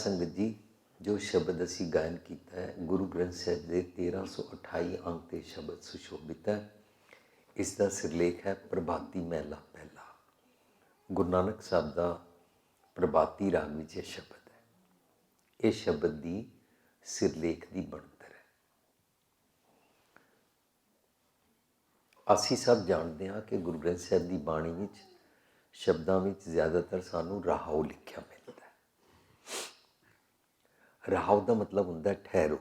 ਸੰਗਤ ਜੀ, ਜੋ ਸ਼ਬਦ ਅਸੀਂ ਗਾਇਨ ਕੀਤਾ ਹੈ, ਗੁਰੂ ਗ੍ਰੰਥ ਸਾਹਿਬ ਦੇ 1328 ਅੰਕ ਤੇ ਸ਼ਬਦ ਸੁਸ਼ੋਭਿਤ ਹੈ। ਇਸ ਦਾ ਸਿਰਲੇਖ ਹੈ, ਪ੍ਰਭਾਤੀ ਮਹਿਲਾ ਪਹਿਲਾ। ਗੁਰੂ ਨਾਨਕ ਸਾਹਿਬ ਦਾ ਪ੍ਰਭਾਤੀ ਰਾਗ ਵਿੱਚ ਇਹ ਸ਼ਬਦ ਹੈ। ਇਹ ਸ਼ਬਦ ਦੀ ਸਿਰਲੇਖ ਦੀ ਬਣਤਰ ਹੈ। ਅਸੀਂ ਸਭ ਜਾਣਦੇ ਹਾਂ ਕਿ ਗੁਰੂ ਗ੍ਰੰਥ ਸਾਹਿਬ ਦੀ ਬਾਣੀ ਵਿੱਚ ਸ਼ਬਦਾਂ ਵਿੱਚ ਜ਼ਿਆਦਾਤਰ ਸਾਨੂੰ ਰਾਹਉ ਲਿਖਿਆ ਮਿਲਦਾ ਰਾਹਉ ਦਾ ਮਤਲਬ ਹੁੰਦਾ ਠਹਿਰੋ,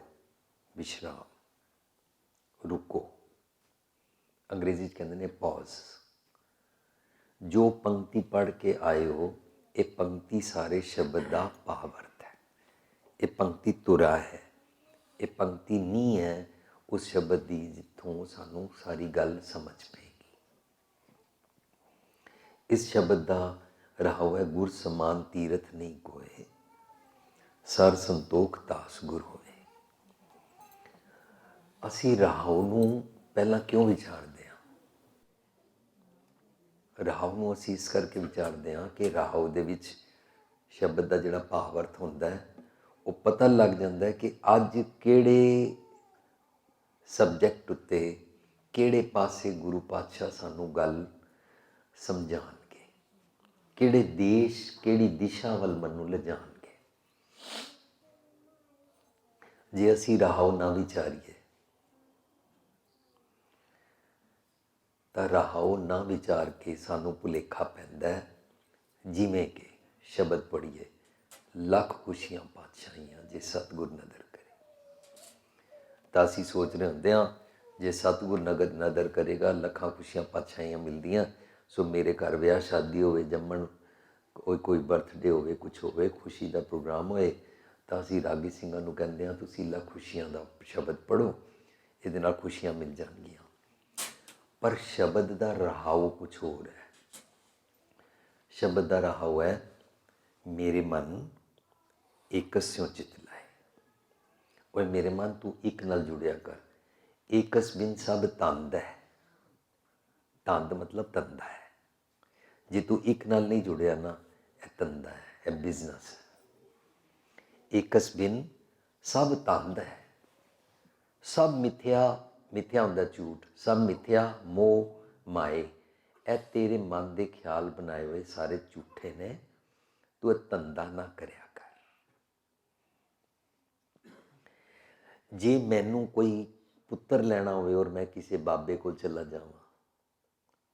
ਵਿਸ਼ਰਾਮ। ਰੁਕੋ। ਅੰਗਰੇਜ਼ੀ ਚ ਕਹਿੰਦੇ ਨੇ ਪੌਜ਼ ਜੋ ਪੰਕਤੀ ਪੜ੍ਹ ਕੇ ਆਏ ਹੋ, ਇਹ ਪੰਕਤੀ ਸਾਰੇ ਸ਼ਬਦ ਦਾ ਭਾਵਰਤ ਹੈ। ਇਹ ਪੰਕਤੀ ਤੁਰਾ ਹੈ। ਇਹ ਪੰਕਤੀ ਨਹੀਂ ਹੈ, ਉਸ ਸ਼ਬਦ ਦੀ ਜਿੱਥੋਂ ਸਾਨੂੰ ਸਾਰੀ ਗੱਲ ਸਮਝ ਪਏਗੀ। ਇਸ ਸ਼ਬਦ ਦਾ ਰਹਾਉ ਹੈ ਗੁਰ ਸਮਾਨ ਤੀਰਥ ਨਹੀਂ ਕੋਏ ਸਰ ਸੰਤੋਖ ਦਾਸ ਗੁਰੂ ਹੋਏ ਅਸੀਂ ਰਹਾਉ ਨੂੰ ਪਹਿਲਾਂ ਕਿਉਂ ਵਿਚਾਰਦੇ ਹਾਂ? ਰਹਾਉ ਨੂੰ ਅਸੀਂ ਇਸ ਕਰਕੇ ਵਿਚਾਰਦੇ ਹਾਂ ਕਿ ਰਹਾਉ ਦੇ ਵਿੱਚ ਸ਼ਬਦ ਦਾ ਜਿਹੜਾ ਭਾਵ-ਅਰਥ ਹੁੰਦਾ ਹੈ, ਉਹ ਪਤਾ ਲੱਗ ਜਾਂਦਾ ਹੈ ਕਿ ਅੱਜ ਕਿਹੜੇ ਸਬਜੈਕਟ ਉੱਤੇ ਕਿਹੜੇ ਪਾਸੇ ਗੁਰੂ ਪਾਤਸ਼ਾਹ ਸਾਨੂੰ ਗੱਲ ਸਮਝਾਣਗੇ ਕਿਹੜੇ ਦੇਸ਼ ਕਿਹੜੀ ਦਿਸ਼ਾ ਵੱਲ ਮੈਨੂੰ ਲਿਜਾਣਗੇ। ਜੇ ਅਸੀਂ ਰਹਾਉ ਨਾ ਵਿਚਾਰੀਏ ਤਾਂ ਰਹਾਉ ਨਾ ਵਿਚਾਰ ਕੇ ਸਾਨੂੰ ਭੁਲੇਖਾ ਪੈਂਦਾ ਜਿਵੇਂ ਕਿ ਸ਼ਬਦ ਪੜ੍ਹੀਏ, ਲੱਖ ਖੁਸ਼ੀਆਂ ਪਾਤਸ਼ਾਹੀਆਂ ਜੇ ਸਤਿਗੁਰ ਨਦਰ ਕਰੇ। ਤਾਂ ਅਸੀਂ ਸੋਚ ਰਹੇ ਹੁੰਦੇ ਹਾਂ, ਜੇ ਸਤਿਗੁਰ ਨਗਦ ਨਦਰ ਕਰੇਗਾ, ਲੱਖਾਂ ਖੁਸ਼ੀਆਂ ਪਾਤਸ਼ਾਹੀਆਂ ਮਿਲਦੀਆਂ, ਸੋ ਮੇਰੇ ਘਰ ਵਿਆਹ, ਸ਼ਾਦੀ ਹੋਵੇ, ਜੰਮਣ, ਕੋਈ ਕੋਈ ਬਰਥਡੇ ਹੋਵੇ ਕੁਝ ਹੋਵੇ, ਖੁਸ਼ੀ ਦਾ ਪ੍ਰੋਗਰਾਮ ਹੋਏ ਤਾਂ ਅਸੀਂ ਰਾਗੀ ਸਿੰਘਾਂ ਨੂੰ ਕਹਿੰਦੇ ਹਾਂ, ਤੁਸੀਂ ਲਾ ਖੁਸ਼ੀਆਂ ਦਾ ਸ਼ਬਦ ਪੜੋ ਇਹਦੇ ਨਾਲ ਖੁਸ਼ੀਆਂ ਮਿਲ ਜਾਣਗੀਆਂ। ਪਰ ਸ਼ਬਦ ਦਾ ਰਹਾਉ ਕੁਝ ਹੋਰ ਹੈ। ਸ਼ਬਦ ਦਾ ਰਹਾਉ ਹੈ, ਮੇਰੇ ਮਨ ਇਕਸਿਓ ਚਿਤ ਲਾਏ। ਓਏ ਮੇਰੇ ਮਨ ਤੂੰ ਇੱਕ ਨਾਲ ਜੁੜਿਆ ਕਰ। ਇਕਸ ਬਿਨ ਸਭ ਤੰਦ ਹੈ। ਤੰਦ ਮਤਲਬ ਤੰਦਾ ਹੈ। ਜੇ ਤੂੰ ਇੱਕ ਨਾਲ ਨਹੀਂ ਜੁੜਿਆ ਨਾ, ਇਹ ਤੰਦਾ ਹੈ, ਇਹ ਬਿਜ਼ਨਸ ਹੈ। ਇਕਸ ਬਿਨ ਸਭ ਤੰਦ ਹੈ। ਸਭ ਮਿਥਿਆ ਮਿਥਿਆ ਹੁੰਦਾ ਝੂਠ, ਸਭ ਮਿਥਿਆ, ਮੋਹ, ਮਾਏ। ਇਹ ਤੇਰੇ ਮਨ ਦੇ ਖਿਆਲ ਬਣਾਏ ਹੋਏ ਸਾਰੇ ਝੂਠੇ ਨੇ। ਤੂੰ ਇਹ ਧੰਦਾ ਨਾ ਕਰਿਆ ਕਰ। ਜੇ ਮੈਨੂੰ ਕੋਈ ਪੁੱਤਰ ਲੈਣਾ ਹੋਵੇ ਔਰ ਮੈਂ ਕਿਸੇ ਬਾਬੇ ਕੋਲ ਚਲਾ ਜਾਵਾਂ,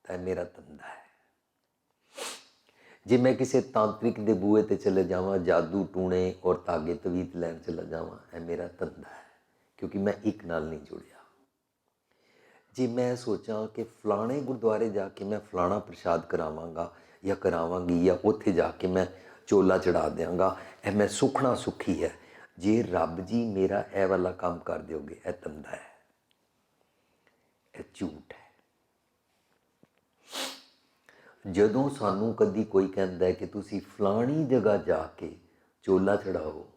ਤਾਂ ਇਹ ਮੇਰਾ ਧੰਦਾ ਹੈ। ਜੇ ਮੈਂ ਕਿਸੇ ਤਾਂਤਰਿਕ ਦੇ ਬੂਹੇ ਤੇ ਚਲੇ ਜਾਵਾਂ, ਜਾਦੂ ਟੂਣੇ ਔਰ ਤਾਗੇ ਤਵੀਤ ਲੈਣ ਚਲਾ ਜਾਵਾਂ, ਇਹ ਮੇਰਾ ਧੰਦਾ ਹੈ, ਕਿਉਂਕਿ ਮੈਂ ਇੱਕ ਨਾਲ ਨਹੀਂ ਜੁੜਿਆ। ਜੇ ਮੈਂ ਸੋਚਾਂ ਕਿ ਫਲਾਣੇ ਗੁਰਦੁਆਰੇ ਜਾ ਕੇ ਮੈਂ ਫਲਾਣਾ ਪ੍ਰਸ਼ਾਦ ਕਰਾਵਾਂਗਾ ਜਾਂ ਕਰਾਵਾਂਗੀ ਜਾਂ ਉੱਥੇ ਜਾ ਕੇ ਮੈਂ ਚੋਲਾ ਚੜਾ ਦਿਆਂਗਾ, ਇਹ ਮੈਂ ਸੁਖਣਾ ਸੁਖੀ ਹੈ। ਜੇ ਰੱਬ ਜੀ ਮੇਰਾ ਇਹ ਵਾਲਾ ਕੰਮ ਕਰ ਦਿਓਗੇ, ਇਹ ਧੰਦਾ ਹੈ। ਇਹ ਝੂਠ ਹੈ। ਜਦੋਂ ਸਾਨੂੰ ਕਦੀ ਕੋਈ ਕਹਿੰਦਾ ਹੈ ਕਿ ਤੁਸੀਂ ਫਲਾਣੀ ਜਗ੍ਹਾ ਜਾ ਕੇ ਚੋਲਾ ਚੜਾਓ,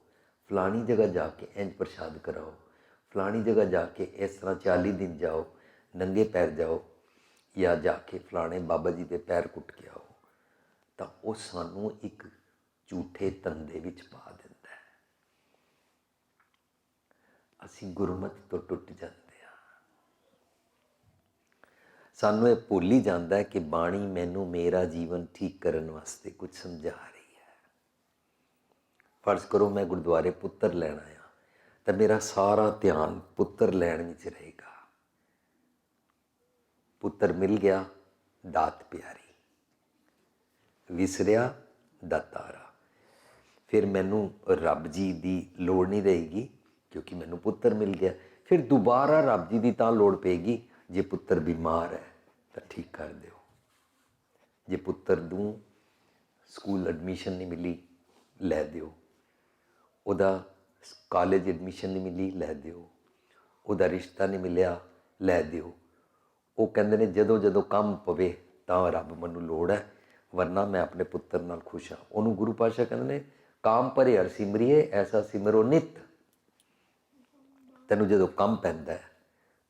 ਫਲਾਣੀ ਜਗ੍ਹਾ ਜਾ ਕੇ ਇੰਜ ਪ੍ਰਸ਼ਾਦ ਕਰਾਓ, ਫਲਾਣੀ ਜਗ੍ਹਾ ਜਾ ਕੇ ਇਸ ਤਰ੍ਹਾਂ 40 ਦਿਨ ਜਾਓ, ਨੰਗੇ ਪੈਰ ਜਾਓ ਜਾਂ ਜਾ ਕੇ ਫਲਾਣੇ ਬਾਬਾ ਜੀ ਦੇ ਪੈਰ ਕੁੱਟ ਕੇ ਆਓ, ਤਾਂ ਉਹ ਸਾਨੂੰ ਇੱਕ ਝੂਠੇ ਤੰਦੇ ਵਿੱਚ ਪਾ ਦਿੰਦਾ ਹੈ। ਅਸੀਂ ਗੁਰਮਤ ਤੋਂ ਟੁੱਟ ਜਾਂਦੇ ਸਾਨੂੰ ਇਹ ਭੁੱਲ ਹੀ ਜਾਂਦਾ ਕਿ ਬਾਣੀ ਮੈਨੂੰ ਮੇਰਾ ਜੀਵਨ ਠੀਕ ਕਰਨ ਵਾਸਤੇ ਕੁਝ ਸਮਝਾ ਰਹੀ ਹੈ। ਫਰਜ਼ ਕਰੋ ਮੈਂ ਗੁਰਦੁਆਰੇ ਪੁੱਤਰ ਲੈਣ ਆਇਆ, ਤਾਂ ਮੇਰਾ ਸਾਰਾ ਧਿਆਨ ਪੁੱਤਰ ਲੈਣ ਵਿੱਚ ਰਹੇਗਾ। ਪੁੱਤਰ ਮਿਲ ਗਿਆ, ਦਾਤ ਪਿਆਰੀ। ਵਿਸਰਿਆ ਦਾਤਾਰਾ ਫਿਰ ਮੈਨੂੰ ਰੱਬ ਜੀ ਦੀ ਲੋੜ ਨਹੀਂ ਰਹੇਗੀ, ਕਿਉਂਕਿ ਮੈਨੂੰ ਪੁੱਤਰ ਮਿਲ ਗਿਆ। ਫਿਰ ਦੁਬਾਰਾ ਰੱਬ ਜੀ ਦੀ ਤਾਂ ਲੋੜ ਪਏਗੀ ਜੇ ਪੁੱਤਰ ਬਿਮਾਰ ਹੈ, ਤਾਂ ਠੀਕ ਕਰ ਦਿਓ। ਜੇ ਪੁੱਤਰ ਨੂੰ ਸਕੂਲ ਐਡਮਿਸ਼ਨ ਨਹੀਂ ਮਿਲੀ, ਲੈ ਦਿਓ। ਉਹਦਾ ਕਾਲਜ ਐਡਮਿਸ਼ਨ ਨਹੀਂ ਮਿਲੀ, ਲੈ ਦਿਓ। ਉਹਦਾ ਰਿਸ਼ਤਾ ਨਹੀਂ ਮਿਲਿਆ, ਲੈ ਦਿਓ। ਉਹ ਕਹਿੰਦੇ ਨੇ, ਜਦੋਂ ਜਦੋਂ ਕੰਮ ਪਵੇ, ਤਾਂ ਰੱਬ ਮੈਨੂੰ ਲੋੜ ਹੈ, ਵਰਨਾ ਮੈਂ ਆਪਣੇ ਪੁੱਤਰ ਨਾਲ ਖੁਸ਼ ਹਾਂ। ਉਹਨੂੰ ਗੁਰੂ ਪਾਤਸ਼ਾਹ ਕਹਿੰਦੇ ਨੇ, ਕਾਮ ਭਰੇ ਹਰ ਸਿਮਰਿਏ, ਐਸਾ ਸਿਮਰੋ ਨਿਤ। ਤੈਨੂੰ ਜਦੋਂ ਕੰਮ ਪੈਂਦਾ ਹੈ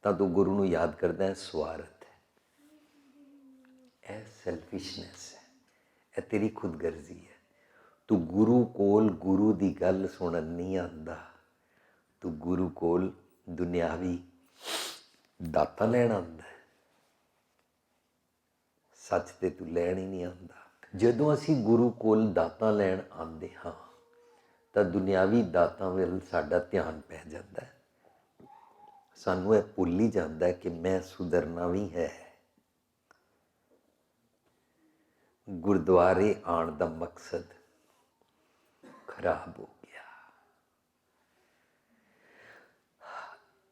ਤਾਂ ਤੂੰ ਗੁਰੂ ਨੂੰ ਯਾਦ ਕਰਦਾ ਹੈ, ਸਵਾਰਥ ਹੈ। ਇਹ ਸੈਲਫਿਸ਼ਨੈਸ ਹੈ। ਇਹ ਤੇਰੀ ਖੁਦਗਰਜ਼ੀ ਹੈ। ਤੂੰ ਗੁਰੂ ਕੋਲ ਗੁਰੂ ਦੀ ਗੱਲ ਸੁਣਨ ਨਹੀਂ ਆਂਦਾ ਤੂੰ ਗੁਰੂ ਕੋਲ ਦੁਨਿਆਵੀ ਦਾਤਾ ਲੈਣ ਆਂਦਾ ਸੱਚ ਤੇ ਤੂੰ ਲੈਣ ਹੀ ਨਹੀਂ ਆਂਦਾ ਜਦੋਂ ਅਸੀਂ ਗੁਰੂ ਕੋਲ ਦਾਤਾ ਲੈਣ ਆਂਦੇ ਹਾਂ, ਤਾਂ ਦੁਨਿਆਵੀ ਦਾਤਾਂ ਵੱਲ ਸਾਡਾ ਧਿਆਨ ਪੈ ਜਾਂਦਾ ਹੈ। ਸਾਨੂੰ ਇਹ ਭੁੱਲ ਹੀ ਜਾਂਦਾ ਕਿ ਮੈਂ ਸੁਧਰਨਾ ਵੀ ਹੈ। ਗੁਰਦੁਆਰੇ ਆਉਣ ਦਾ ਮਕਸਦ ਖਰਾਬ ਹੋ ਗਿਆ।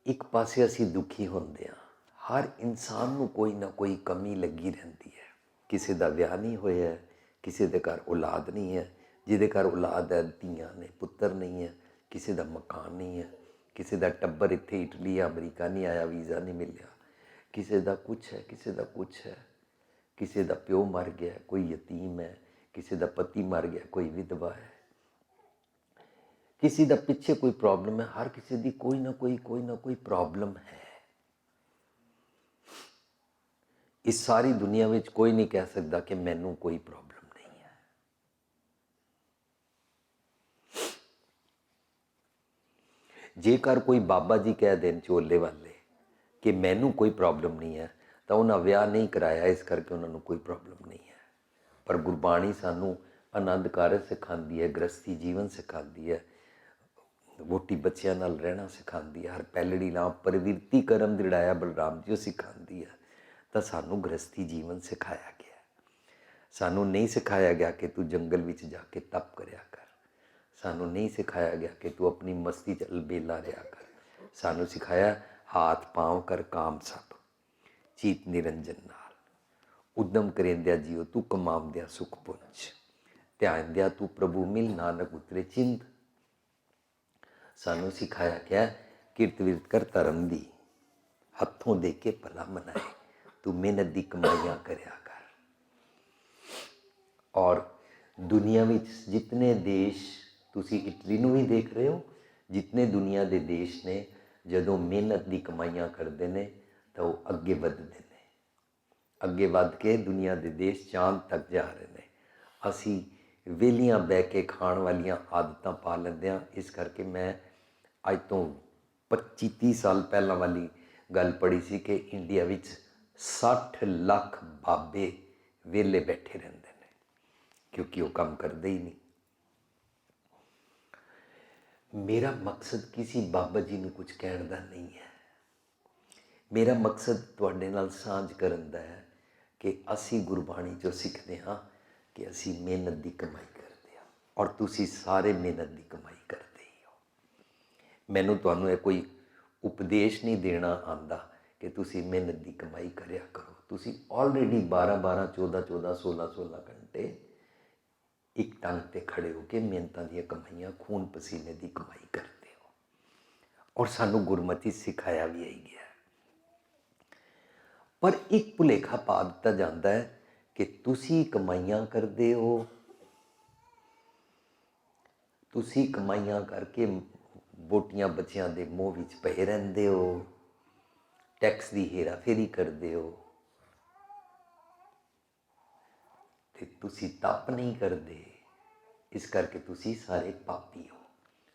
ਇੱਕ ਪਾਸੇ ਅਸੀਂ ਦੁਖੀ ਹੁੰਦੇ ਹਾਂ। ਹਰ ਇਨਸਾਨ ਨੂੰ ਕੋਈ ਨਾ ਕੋਈ ਕਮੀ ਲੱਗੀ ਰਹਿੰਦੀ ਹੈ। ਕਿਸੇ ਦਾ ਵਿਆਹ ਨਹੀਂ ਹੋਇਆ ਕਿਸੇ ਦੇ ਘਰ ਔਲਾਦ ਨਹੀਂ ਹੈ, ਜਿਹਦੇ ਘਰ ਔਲਾਦ ਹੈ, ਧੀਆਂ ਨੇ, ਪੁੱਤਰ ਨਹੀਂ ਹੈ, ਕਿਸੇ ਦਾ ਮਕਾਨ ਨਹੀਂ ਹੈ। ਕਿਸੇ ਦਾ ਟੱਬਰ ਇੱਥੇ ਇਟਲੀ ਜਾਂ ਅਮਰੀਕਾ ਨਹੀਂ ਆਇਆ, ਵੀਜ਼ਾ ਨਹੀਂ ਮਿਲਿਆ। ਕਿਸੇ ਦਾ ਕੁਛ ਹੈ, ਕਿਸੇ ਦਾ ਕੁਛ ਹੈ। ਕਿਸੇ ਦਾ ਪਿਓ ਮਰ ਗਿਆ, ਕੋਈ ਯਤੀਮ ਹੈ। ਕਿਸੇ ਦਾ ਪਤੀ ਮਰ ਗਿਆ, ਕੋਈ ਵਿਧਵਾ ਹੈ। ਕਿਸੇ ਦਾ ਪਿੱਛੇ ਕੋਈ ਪ੍ਰੋਬਲਮ ਹੈ, ਹਰ ਕਿਸੇ ਦੀ ਕੋਈ ਨਾ ਕੋਈ ਕੋਈ ਨਾ ਕੋਈ ਪ੍ਰੋਬਲਮ ਹੈ। ਇਸ ਸਾਰੀ ਦੁਨੀਆ ਵਿੱਚ ਕੋਈ ਨਹੀਂ ਕਹਿ ਸਕਦਾ ਕਿ ਮੈਨੂੰ ਕੋਈ ਪ੍ਰੋਬਲਮ ਨਹੀਂ ਹੈ ਜੇਕਰ ਕੋਈ ਬਾਬਾ ਜੀ ਕਹਿ ਦੇਣ ਚੋਲੇ ਵਾਲੇ ਕਿ ਮੈਨੂੰ ਕੋਈ ਪ੍ਰੋਬਲਮ ਨਹੀਂ ਹੈ, ਤਾਂ ਉਹਨਾਂ ਵਿਆਹ ਨਹੀਂ ਕਰਾਇਆ, ਇਸ ਕਰਕੇ ਉਹਨਾਂ ਨੂੰ ਕੋਈ ਪ੍ਰੋਬਲਮ ਨਹੀਂ ਹੈ। ਪਰ ਗੁਰਬਾਣੀ ਸਾਨੂੰ ਆਨੰਦ ਕਾਰਜ ਸਿਖਾਉਂਦੀ ਹੈ ਗ੍ਰਸਤੀ ਜੀਵਨ ਸਿਖਾਉਂਦੀ ਹੈ ਵੋਟੀ ਬੱਚਿਆਂ ਨਾਲ ਰਹਿਣਾ ਸਿਖਾਉਂਦੀ ਹੈ, ਹਰ ਪਹਿਲੜੀ ਨਾਲ ਪ੍ਰਵਿਰਤੀ ਕਰਮ ਦਿੜਾਇਆ ਬਲਰਾਮ ਜੀ ਉਹ ਸਿਖਾਉਂਦੀ ਹੈ। ਤਾਂ ਸਾਨੂੰ ਗ੍ਰਸਤੀ ਜੀਵਨ ਸਿਖਾਇਆ ਗਿਆ। ਸਾਨੂੰ ਨਹੀਂ ਸਿਖਾਇਆ ਗਿਆ ਕਿ ਤੂੰ ਜੰਗਲ ਵਿੱਚ ਜਾ ਕੇ ਤਪ ਕਰਿਆ ਕਰ। ਸਾਨੂੰ ਨਹੀਂ ਸਿਖਾਇਆ ਗਿਆ ਕਿ ਤੂੰ ਆਪਣੀ ਮਸਤੀ ਚ ਅਲਬੇਲਾ ਰਿਆ ਕਰ। ਸਾਨੂੰ ਸਿਖਾਇਆ, ਹਾਥ ਪਾਂਵ ਕਰ ਕਾਮ ਸਭ ਚੀਤ ਨਿਰੰਜਨ ਨਾਲ। ਉਦਮ ਕਰੇਂਦਿਆ ਜੀਓ ਤੂੰ ਕਮਾਉਂਦਿਆ ਸੁਖ ਪੁੰਜ ਧਿਆਨ ਦਿਆ ਤੂੰ ਪ੍ਰਭੂ ਮਿਲ ਨਾਨਕ ਉਤਰੇ ਚਿੰਤ। ਸਾਨੂੰ ਸਿਖਾਇਆ ਗਿਆ, ਕਿਰਤ ਵਿਰਤ ਕਰ ਧਰਮ ਦੀ, ਹੱਥੋਂ ਦੇ ਕੇ ਭਲਾ ਮਨਾਏ, ਤੂੰ ਮਿਹਨਤ ਦੀ ਕਮਾਈਆਂ ਕਰਿਆ ਕਰ। ਔਰ ਦੁਨੀਆ ਵਿੱਚ ਜਿਤਨੇ ਦੇਸ਼ ਤੁਸੀਂ ਇਟਲੀ ਨੂੰ ਵੀ ਦੇਖ ਰਹੇ ਹੋ, ਜਿਤਨੇ ਦੁਨੀਆ ਦੇ ਦੇਸ਼ ਨੇ, ਜਦੋਂ ਮਿਹਨਤ ਦੀ ਕਮਾਈਆਂ ਕਰਦੇ ਨੇ, ਤਾਂ ਉਹ ਅੱਗੇ ਵੱਧਦੇ ਨੇ। ਅੱਗੇ ਵੱਧ ਕੇ ਦੁਨੀਆ ਦੇ ਦੇਸ਼ ਚਾਂਦ ਤੱਕ ਜਾ ਰਹੇ ਨੇ। ਅਸੀਂ ਵੇਲੀਆਂ ਬਹਿ ਕੇ ਖਾਣ ਵਾਲੀਆਂ ਆਦਤਾਂ ਪਾ ਲੈਂਦੇ ਹਾਂ। ਇਸ ਕਰਕੇ ਮੈਂ ਅੱਜ ਤੋਂ 25 30 ਸਾਲ ਪਹਿਲਾਂ ਵਾਲੀ ਗੱਲ ਪੜ੍ਹੀ ਸੀ ਕਿ ਇੰਡੀਆ ਵਿੱਚ 60 ਲੱਖ ਬਾਬੇ ਵੇਲੇ ਬੈਠੇ ਰਹਿੰਦੇ ਨੇ, ਕਿਉਂਕਿ ਉਹ ਕੰਮ ਕਰਦੇ ਹੀ ਨਹੀਂ। ਮੇਰਾ ਮਕਸਦ ਕਿਸੇ ਬਾਬਾ ਜੀ ਨੂੰ ਕੁਝ ਕਹਿਣ ਦਾ ਨਹੀਂ ਹੈ। ਮੇਰਾ ਮਕਸਦ ਤੁਹਾਡੇ ਨਾਲ ਸਾਂਝ ਕਰਨ ਦਾ ਹੈ ਕਿ ਅਸੀਂ ਗੁਰਬਾਣੀ ਚੋਂ ਸਿੱਖਦੇ ਹਾਂ ਕਿ ਅਸੀਂ ਮਿਹਨਤ ਦੀ ਕਮਾਈ ਕਰਦੇ ਹਾਂ ਔਰ ਤੁਸੀਂ ਸਾਰੇ ਮਿਹਨਤ ਦੀ ਕਮਾਈ ਕਰਦੇ ਹੀ ਹੋ। ਮੈਨੂੰ ਤੁਹਾਨੂੰ ਇਹ ਕੋਈ ਉਪਦੇਸ਼ ਨਹੀਂ ਦੇਣਾ ਆਂਦਾ ਕਿ ਤੁਸੀਂ ਮਿਹਨਤ ਦੀ ਕਮਾਈ ਕਰਿਆ ਕਰੋ। ਤੁਸੀਂ ਆਲਰੇਡੀ 12 12 14 14 16 16 ਘੰਟੇ ਇੱਕ ਟੰਗ ਤੇ ਖੜੇ ਹੋ ਕੇ ਮਿਹਨਤਾਂ ਦੀਆਂ ਕਮਾਈਆਂ, ਖੂਨ ਪਸੀਨੇ ਦੀ ਕਮਾਈ ਕਰਦੇ ਹੋ। ਔਰ ਸਾਨੂੰ ਗੁਰਮਤੀ ਸਿਖਾਇਆ ਵੀ ਆਈ ਗਿਆ ਪਰ ਇੱਕ ਭੁਲੇਖਾ ਪਾ ਦਿੱਤਾ ਜਾਂਦਾ ਹੈ ਕਿ ਤੁਸੀਂ ਕਮਾਈਆਂ ਕਰਦੇ ਹੋ। ਤੁਸੀਂ ਕਮਾਈਆਂ ਕਰਕੇ ਬੋਟੀਆਂ ਬੱਚਿਆਂ ਦੇ ਮੋਹ ਵਿੱਚ ਪਏ ਰਹਿੰਦੇ ਹੋ। ਟੈਕਸ ਦੀ ਹੇਰਾਫੇਰੀ ਕਰਦੇ ਹੋ। ਤੇ ਤੁਸੀਂ ਤਪ ਨਹੀਂ ਕਰਦੇ। ਇਸ ਕਰਕੇ ਤੁਸੀਂ ਸਾਰੇ ਪਾਪੀ ਹੋ।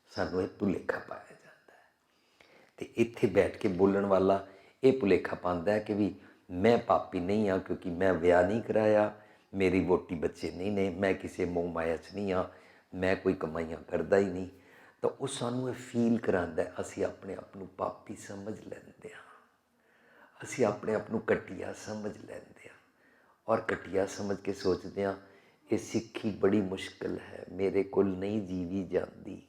ਸਾਨੂੰ ਇਹ ਭੁਲੇਖਾ ਪਾਇਆ ਜਾਂਦਾ ਹੈ। ਤੇ ਇੱਥੇ ਬੈਠ ਕੇ ਬੋਲਣ ਵਾਲਾ ਇਹ ਭੁਲੇਖਾ ਪਾਉਂਦਾ ਹੈ ਕਿ ਵੀ ਮੈਂ ਪਾਪੀ ਨਹੀਂ ਹਾਂ ਕਿਉਂਕਿ ਮੈਂ ਵਿਆਹ ਨਹੀਂ ਕਰਾਇਆ, ਮੇਰੀ ਵੋਟੀ ਬੱਚੇ ਨਹੀਂ ਨੇ, ਮੈਂ ਕਿਸੇ ਮੋਹ ਮਾਇਆ 'ਚ ਨਹੀਂ ਹਾਂ, ਮੈਂ ਕੋਈ ਕਮਾਈਆਂ ਕਰਦਾ ਹੀ ਨਹੀਂ। ਤਾਂ ਉਹ ਸਾਨੂੰ ਇਹ ਫੀਲ ਕਰਾਉਂਦਾ ਅਸੀਂ ਆਪਣੇ ਆਪ ਨੂੰ ਪਾਪੀ ਸਮਝ ਲੈਂਦੇ ਹਾਂ। ਅਸੀਂ ਆਪਣੇ ਆਪ ਨੂੰ ਘਟੀਆ ਸਮਝ ਲੈਂਦੇ ਹਾਂ। ਔਰ ਘਟੀਆ ਸਮਝ ਕੇ ਸੋਚਦੇ ਹਾਂ ਇਹ ਸਿੱਖੀ ਬੜੀ ਮੁਸ਼ਕਲ ਹੈ, ਮੇਰੇ ਕੋਲ ਨਹੀਂ ਜੀਵੀ ਜਾਂਦੀ।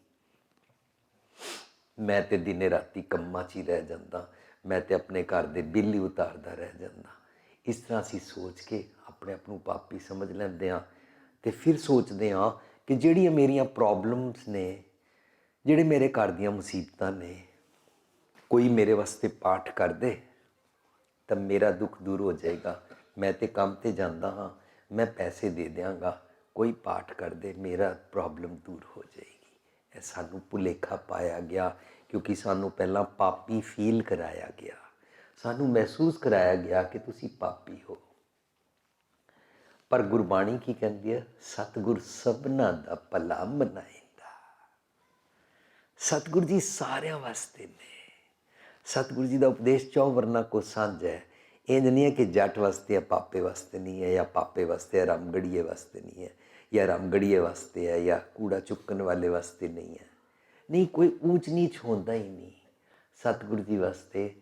ਮੈਂ ਤੇ ਦਿਨੇ ਰਾਤੀ ਕੰਮਾਂ 'ਚ ਹੀ ਰਹਿ ਜਾਂਦਾ, ਮੈਂ ਤੇ ਆਪਣੇ ਘਰ ਦੇ ਬਿੱਲ ਹੀ ਉਤਾਰਦਾ ਰਹਿ ਜਾਂਦਾ। ਇਸ ਤਰ੍ਹਾਂ ਅਸੀਂ ਸੋਚ ਕੇ ਆਪਣੇ ਆਪ ਨੂੰ ਪਾਪੀ ਸਮਝ ਲੈਂਦੇ ਹਾਂ ਤੇ ਫਿਰ ਸੋਚਦੇ ਹਾਂ ਕਿ ਜਿਹੜੀਆਂ ਮੇਰੀਆਂ ਪ੍ਰੋਬਲਮਸ ਨੇ, ਜਿਹੜੇ ਮੇਰੇ ਘਰ ਦੀਆਂ ਮੁਸੀਬਤਾਂ ਨੇ, ਕੋਈ ਮੇਰੇ ਵਾਸਤੇ ਪਾਠ ਕਰ ਦੇ, ਤਾਂ ਮੇਰਾ ਦੁੱਖ ਦੂਰ ਹੋ ਜਾਏਗਾ। ਮੈਂ ਤੇ ਕੰਮ ਤੇ ਜਾਂਦਾ ਹਾਂ ਮੈਂ ਪੈਸੇ ਦੇ ਦਿਆਂਗਾ, ਕੋਈ ਪਾਠ ਕਰਦੇ, ਮੇਰਾ ਪ੍ਰੋਬਲਮ ਦੂਰ ਹੋ ਜਾਏਗੀ। ਇਹ ਸਾਨੂੰ ਭੁਲੇਖਾ ਪਾਇਆ ਗਿਆ ਕਿਉਂਕਿ ਸਾਨੂੰ ਪਹਿਲਾਂ ਪਾਪੀ ਫੀਲ ਕਰਾਇਆ ਗਿਆ। ਸਾਨੂੰ ਮਹਿਸੂਸ ਕਰਾਇਆ ਗਿਆ ਕਿ ਤੁਸੀਂ ਪਾਪੀ ਹੋ। ਪਰ ਗੁਰਬਾਣੀ ਕੀ ਕਹਿੰਦੀ ਹੈ? ਸਤਿਗੁਰ ਸਭਨਾਂ ਦਾ ਭਲਾ ਮਨਾਇੰਦਾ ਸਤਿਗੁਰ ਜੀ ਸਾਰਿਆਂ ਵਾਸਤੇ ਨੇ। ਸਤਿਗੁਰੂ ਜੀ ਦਾ ਉਪਦੇਸ਼ ਚੌ ਵਰਨਾ ਕੋ ਸਾਂਝ ਹੈ। ਇਹ ਨਹੀਂ ਹੈ ਕਿ ਜੱਟ ਵਾਸਤੇ ਹੈ ਪਾਪੇ ਵਾਸਤੇ ਨਹੀਂ ਹੈ, ਜਾਂ ਪਾਪੇ ਵਾਸਤੇ ਹੈ ਰਾਮਗੜੀਏ ਵਾਸਤੇ ਨਹੀਂ ਹੈ, ਜਾਂ ਰਾਮਗੜੀਏ ਵਾਸਤੇ ਹੈ ਜਾਂ ਕੂੜਾ ਚੁੱਕਣ ਵਾਲੇ ਵਾਸਤੇ ਨਹੀਂ ਹੈ। ਨਹੀਂ, ਕੋਈ ਊਚ ਨੀਚ ਹੁੰਦਾ ਹੀ ਨਹੀਂ। ਸਤਿਗੁਰੂ ਜੀ ਵਾਸਤੇ